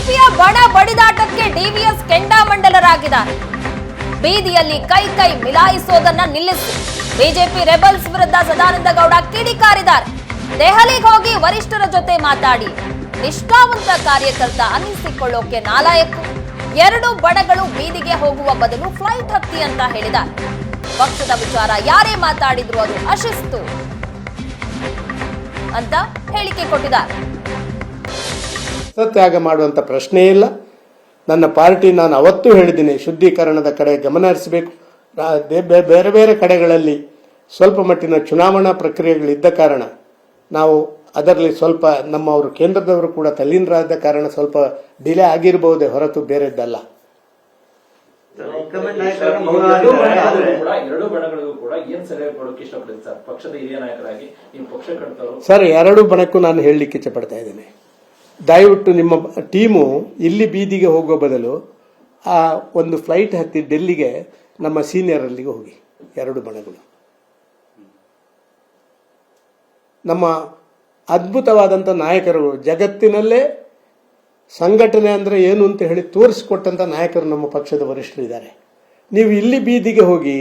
ಬಿಜೆಪಿಯ ಬಡ ಬಡಿದಾಟಕ್ಕೆ ಡಿವಿಎಸ್ ಕೆಂಡಾಮಂಡಲರಾಗಿದ್ದಾರೆ. ಬೀದಿಯಲ್ಲಿ ಕೈ ಕೈ ಮಿಲಾಯಿಸೋದನ್ನ ನಿಲ್ಲಿಸಿ. ಬಿಜೆಪಿ ರೆಬಲ್ಸ್ ವಿರುದ್ಧ ಸದಾನಂದ ಗೌಡ ಕಿಡಿಕಾರಿದ್ದಾರೆ. ದೆಹಲಿಗೆ ಹೋಗಿ ವರಿಷ್ಠರ ಜೊತೆ ಮಾತಾಡಿ. ನಿಷ್ಠಾವಂತ ಕಾರ್ಯಕರ್ತ ಅನ್ನಿಸಿಕೊಳ್ಳೋಕೆ ನಾಲಾಯಕು. ಎರಡು ಬಡಗಳು ಬೀದಿಗೆ ಹೋಗುವ ಬದಲು ಫ್ಲೈಟ್ ಹತ್ತಿ ಅಂತ ಹೇಳಿದ್ದಾರೆ. ಪಕ್ಷದ ವಿಚಾರ ಯಾರೇ ಮಾತಾಡಿದ್ರು ಅದು ಅಶಿಸ್ತು ಅಂತ ಹೇಳಿಕೆ ಕೊಟ್ಟಿದ್ದಾರೆ. ಸತ್ಯಾಗ ಮಾಡುವಂಥ ಪ್ರಶ್ನೆ ಇಲ್ಲ. ನನ್ನ ಪಾರ್ಟಿ ನಾನು ಅವತ್ತೂ ಹೇಳಿದ್ದೀನಿ ಶುದ್ಧೀಕರಣದ ಕಡೆ ಗಮನ ಹರಿಸಬೇಕು. ಬೇರೆ ಬೇರೆ ಕಡೆಗಳಲ್ಲಿ ಸ್ವಲ್ಪ ಮಟ್ಟಿನ ಚುನಾವಣಾ ಪ್ರಕ್ರಿಯೆಗಳಿದ್ದ ಕಾರಣ ನಾವು ಅದರಲ್ಲಿ ಸ್ವಲ್ಪ ನಮ್ಮವರು ಕೇಂದ್ರದವರು ಕೂಡ ತಲ್ಲೀನರಾದ ಕಾರಣ ಸ್ವಲ್ಪ ಡಿಲೇ ಆಗಿರಬಹುದೇ ಹೊರತು ಬೇರೆದ್ದಲ್ಲ. ಸರ್? ಎರಡು ಬಣಕ್ಕೂ ನಾನು ಹೇಳಲಿಕ್ಕೆ ಇಷ್ಟಪಡ್ತಾ ಇದ್ದೇನೆ. ದಯವಿಟ್ಟು ನಿಮ್ಮ ಟೀಮು ಇಲ್ಲಿ ಬೀದಿಗೆ ಹೋಗುವ ಬದಲು ಆ ಒಂದು ಫ್ಲೈಟ್ ಹತ್ತಿ ಡೆಲ್ಲಿಗೆ ನಮ್ಮ ಸೀನಿಯರ್ ಅಲ್ಲಿಗೆ ಹೋಗಿ, ಎರಡು ಬಣಗಳು ನಮ್ಮ ಅದ್ಭುತವಾದಂಥ ನಾಯಕರು ಜಗತ್ತಿನಲ್ಲೇ ಸಂಘಟನೆ ಅಂದರೆ ಏನು ಅಂತ ಹೇಳಿ ತೋರಿಸಿಕೊಟ್ಟಂಥ ನಾಯಕರು ನಮ್ಮ ಪಕ್ಷದ ವರಿಷ್ಠರು ಇದ್ದಾರೆ. ನೀವು ಇಲ್ಲಿ ಬೀದಿಗೆ ಹೋಗಿ,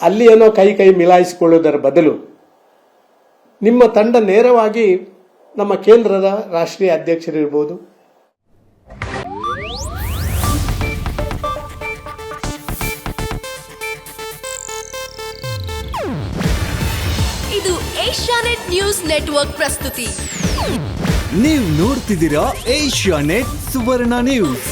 ಅಲ್ಲಿ ಏನೋ ಕೈ ಕೈ ಮಿಲಾಯಿಸಿಕೊಳ್ಳುವುದರ ಬದಲು ನಿಮ್ಮ ತಂಡ ನೇರವಾಗಿ ನಮ್ಮ ಕೇಂದ್ರದ ರಾಷ್ಟ್ರೀಯ ಅಧ್ಯಕ್ಷರಿರ್ಬೋದು. ಇದು ಏಷ್ಯಾನೆಟ್ ನ್ಯೂಸ್ ನೆಟ್ವರ್ಕ್ ಪ್ರಸ್ತುತಿ. ನೀವು ನೋಡ್ತಿದ್ದೀರಾ ಏಷ್ಯಾ ನೆಟ್ ಸುವರ್ಣ ನ್ಯೂಸ್.